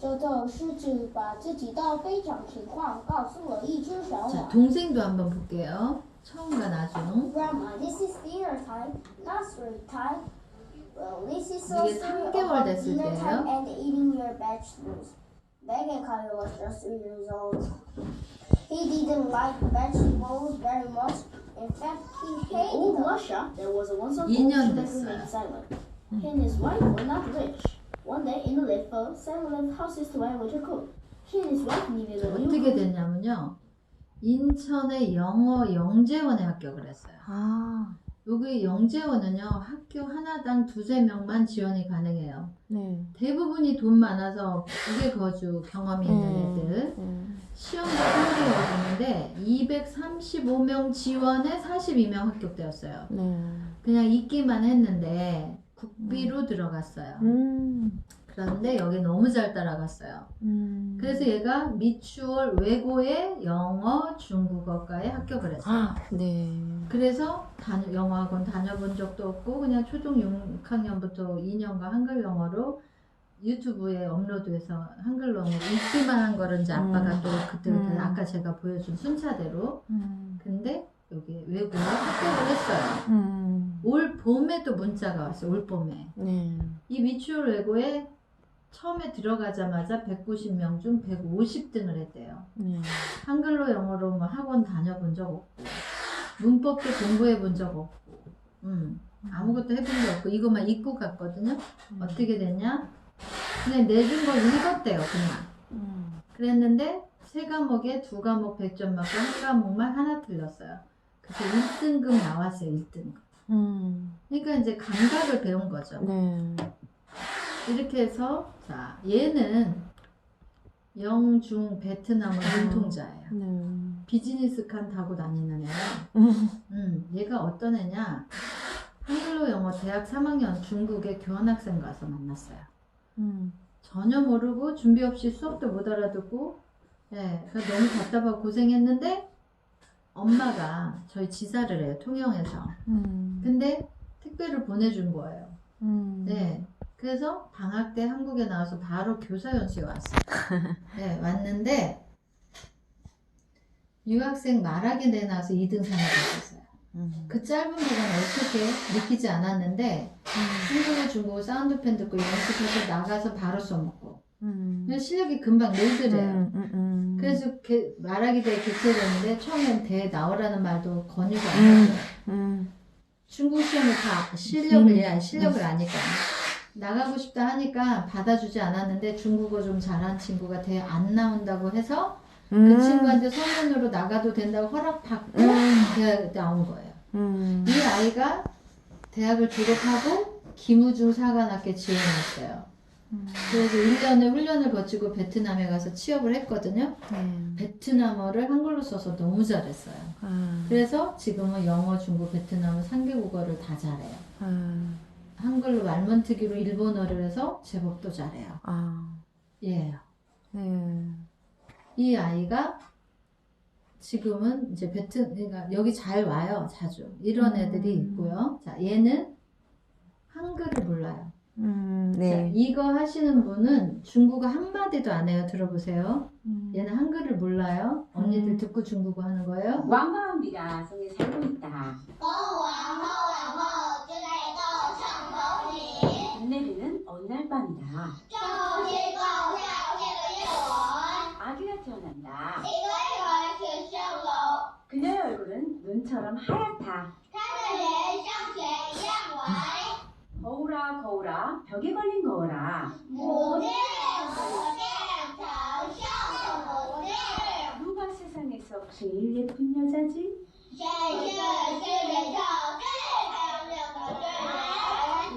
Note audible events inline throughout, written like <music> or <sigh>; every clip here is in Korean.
这头狮子把自己的非常情况告诉了一只小 자, 鸟。 동생도 한번 볼게요. 처음과 나중. Grandma, this is dinner time, nursery time. Well, this is 이게 also 3개월 about 됐을 dinner time 때예요. and eating your vegetables. Megan Kyle was just three years old. He didn't like vegetables very much. In fact, he hated old them. Russia, there was once an old 2년 shepherd 됐어요. named Simon. He and his wife were not rich. One day in the little, Simon left houses to buy winter coat. He and his wife needed a new 어떻게 coat. 됐냐면요. 인천의 영어 영재원에 합격을 했어요. 아 여기 영재원은요. 학교 하나당 두세 명만 지원이 가능해요. 네. 대부분이 돈 많아서 국외 거주 경험이 있는 음. 애들. 네. 시험도 3개월이었는데 235명 지원에 42명 합격되었어요. 네. 그냥 있기만 했는데 국비로 들어갔어요. 음. 그런데 여기 너무 잘 따라갔어요. 음. 그래서 얘가 미추홀 외고의 영어 중국어과에 합격을 했어요. 아 네. 그래서 다녀, 영어학원 다녀본 적도 없고 그냥 초등 6학년부터 2년간 한글 영어로 유튜브에 업로드해서 한글 영어 읽기만 한 거를 이제 아빠가 음. 또 그때부터 음. 아까 제가 보여준 순차대로 음. 근데 여기 외고에 합격을 했어요. 음. 올 봄에 또 문자가 왔어요. 올 봄에. 네. 이 미추홀 외고에 처음에 들어가자마자 190명 중 150등을 했대요. 네. 한글로 영어로 뭐 학원 다녀본 적 없고 문법도 공부해 본 적 없고 음, 아무것도 해본 적 없고 이것만 읽고 갔거든요. 어떻게 됐냐? 그냥 내준 걸 읽었대요. 그냥. 음. 그랬는데 세 과목에 두 과목 100점 맞고 한 과목만 하나 틀렸어요. 그래서 1등급 나왔어요. 1등급. 음. 그러니까 이제 감각을 배운 거죠. 네. 이렇게 해서 자 얘는 영중 베트남어 눈통자예요. 네. 비즈니스 칸 타고 다니는 애야. 음. 음, 얘가 어떤 애냐? 한글로 영어 대학 3학년 중국에 교환학생 가서 만났어요. 음. 전혀 모르고 준비 없이 수업도 못 알아듣고, 예, 그래서 너무 답답하고 고생했는데 엄마가 저희 지사를 해요 통영에서. 음. 근데 택배를 보내준 거예요. 음. 네. 그래서 방학 때 한국에 나와서 바로 교사 연수에 왔어요. <laughs> 네, 왔는데 유학생 말하기 내놔서 2등 상을 받았어요. 음. 그 짧은 기간 어떻게 믿기지 않았는데 한국어, 중국어 사운드펜 듣고 연습해서 나가서 바로 써먹고 음. 실력이 금방 늘더래요. 음. 음. 음. 그래서 개- 말하기 대회 개최됐는데 처음엔 대회 나오라는 말도 권유가 안 음. 했어요. 음. 중국 시험을 다 실력을 음. 얘 실력을 아니까 나가고 싶다 하니까 받아주지 않았는데 중국어 좀 잘한 친구가 대회 안 나온다고 해서 음. 그 친구한테 선전으로 나가도 된다고 허락받고 음. 대회 나온 거예요. 음. 이 아이가 대학을 졸업하고 김우중 사관학교 지원했어요. 음. 그래서 1년의 훈련을 거치고 베트남에 가서 취업을 했거든요. 네. 베트남어를 한글로 써서 너무 잘했어요. 아. 그래서 지금은 영어, 중국, 베트남어 3개 국어를 다 잘해요. 아. 한글로 말문트기로 일본어를 해서 제법 또 잘해요. 아. 예. 네. 이 아이가 지금은 이제 베트, 그러니까 여기 잘 와요, 자주. 이런 음. 애들이 있고요. 자, 얘는 한글 음, 네. 자, 이거 하시는 분은 중국어 한마디도 안 해요. 들어보세요. 음. 얘는 한글을 몰라요. 언니들 음. 듣고 중국어 하는 거예요. 왕마왕비가 성에 살고 있다. 내리는 네, 어느 날 밤이다. 아기가 태어난다. 그녀의 얼굴은 눈처럼 하얗다. 거울아 거울아 벽에 걸린 거울아. 모델 모델 저셔 모델 누가 세상에서 제일 예쁜 여자지?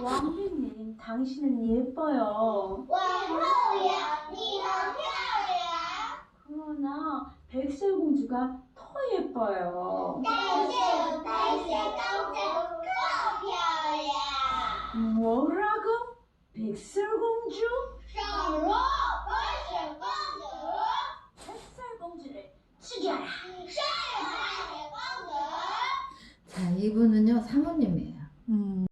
왕비님 당신은 예뻐요. 왕후야 니가 편해 그러나 백설공주가 더 예뻐요.